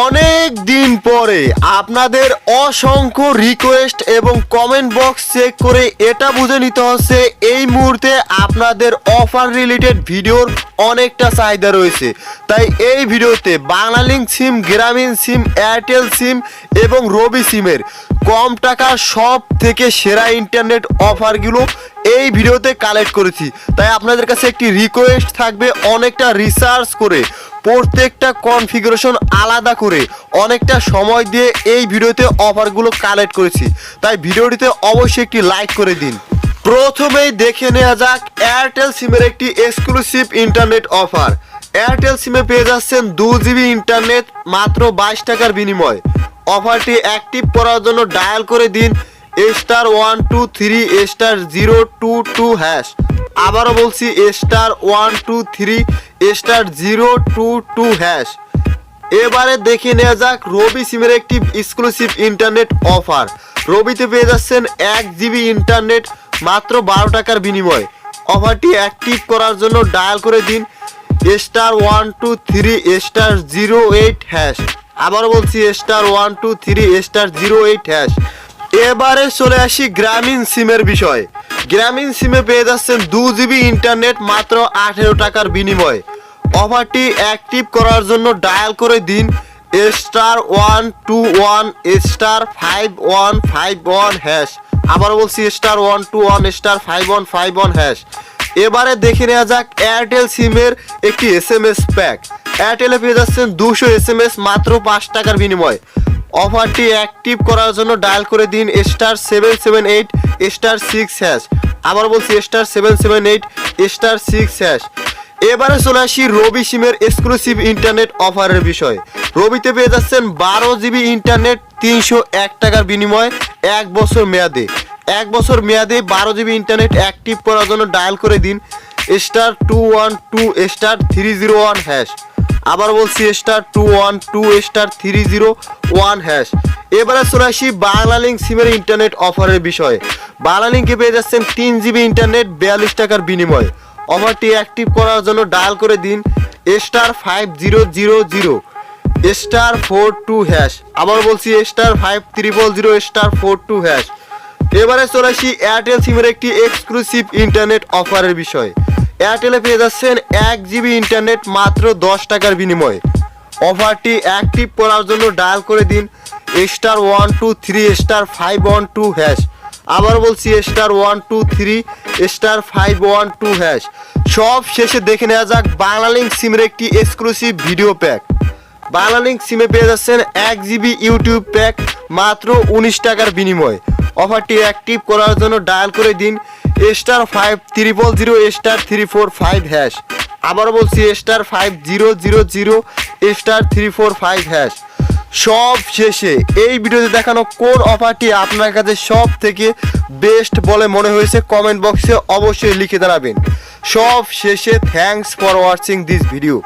অনেক দিন পরে আপনাদের অসংখ্য রিকোয়েস্ট এবং কমেন্ট বক্স চেক করে এটা বুঝে নিতে হচ্ছে, এই মুহূর্তে আপনাদের অফার রিলেটেড ভিডিওর অনেকটা চাহিদা রয়েছে। তাই এই ভিডিওতে বাংলালিংক সিম গ্রামীণ সিম এয়ারটেল সিম এবং রবি সিমের কম টাকার সব থেকে সেরা ইন্টারনেট অফারগুলো এই ভিডিওতে কালেক্ট করেছি। তাই আপনাদের কাছে একটি রিকোয়েস্ট থাকবে, অনেকটা রিসার্চ করে প্রত্যেকটা কনফিগারেশন আলাদা করে অনেকটা সময় দিয়ে এই ভিডিওতে অফারগুলো কালেক্ট করেছি। তাই ভিডিওটিতে অবশ্যই একটি লাইক করে দিন। প্রথমেই দেখে নেওয়া যাক এয়ারটেল সিমের একটি এক্সক্লুসিভ ইন্টারনেট অফার এয়ারটেল সিমে পেয়ে যাচ্ছেন দু জিবি ইন্টারনেট মাত্র বাইশ টাকার বিনিময়। অফারটি অ্যাক্টিভ করার জন্য ডায়াল করে দিন। Star one two three star zero two two hash আবারও বলছি star one two three star zero two two hash এবারে দেখে নেওয়া যাক, রবি সিমের একটি এক্সক্লুসিভ ইন্টারনেট অফার রবিতে পেয়ে যাচ্ছেন এক জিবি ইন্টারনেট মাত্র বারো টাকার বিনিময়। অফারটি অ্যাক্টিভ করার জন্য ডায়াল করে দিন star one two three star zero eight hash আবারও বলছি star one two three star zero eight hash এবারে চলে আসি গ্রামীণ সিমের বিষয়। গ্রামীণ সিমে পেয়ে যাচ্ছেন দু জিবি ইন্টারনেট মাত্র আঠেরো টাকার বিনিময়। অফারটি অ্যাক্টিভ করার জন্য ডায়াল করে দিন star one two one, star five one five one hash. আবার বলছি, star one two one, star five one five one hash. এবারে দেখে নেওয়া যাক এয়ারটেল সিমের একটি এস এম এস প্যাক। এয়ারটেলে পেয়ে যাচ্ছেন দুশো এস এম এস মাত্র পাঁচ টাকার বিনিময়। অফারটি অ্যাক্টিভ করার জন্য ডায়াল করে দিন star seven seven eight star six hash. আবার বলছি star seven seven eight, star six hash. এবারে চলে আসি রবি সিমের এক্সক্লুসিভ ইন্টারনেট অফারের বিষয়। রবিতে পেয়ে যাচ্ছেন বারো জিবি ইন্টারনেট তিনশো এক টাকার বিনিময়ে এক বছর মেয়াদে। এক বছর মেয়াদে বারো জিবি ইন্টারনেট অ্যাক্টিভ করার জন্য ডায়াল করে দিন। Star two one two, star three zero one hash. আবার বলছি star two one two star three zero one hash এবারে চলে আসি বাংলালিংক সিমের ইন্টারনেট অফারের বিষয়ে। বাংলালিংকে পেয়ে যাচ্ছেন তিন জিবি ইন্টারনেট বিয়াল্লিশ টাকার বিনিময়। অফারটি অ্যাক্টিভ করার জন্য ডায়াল করে দিন। Star five zero zero zero star four two hash আবার বলছি star five triple zero star four two hash এবারে চলে আসি এয়ারটেল সিমের একটি এক্সক্লুসিভ ইন্টারনেট অফারের বিষয়। এয়ারটেলে পেয়ে যাচ্ছেন এক জিবি ইন্টারনেট মাত্র দশ টাকার বিনিময়ে। অফারটি অ্যাক্টিভ করার জন্য ডায়াল করে দিন star one two three star five one two hash আবার বলছি star one two three star five one two hash সব শেষে দেখে নেওয়া যাক বাংলালিংক সিমের একটি এক্সক্লুসিভ ভিডিও প্যাক বাংলালিংক সিমে পেয়ে যাচ্ছেন এক জিবি ইউটিউব প্যাক মাত্র উনিশ টাকার বিনিময়। অফারটি অ্যাক্টিভ করার জন্য ডায়াল করে দিন star five triple zero star three four five hash আবার বলছি star five zero zero zero star three four five hash সব শেষে এই ভিডিওতে দেখানো কোন অফারটি আপনার কাছে সব থেকে বেস্ট বলে মনে হয়েছে কমেন্ট বক্সে অবশ্যই লিখে জানাবেন। সব শেষে thanks for watching this video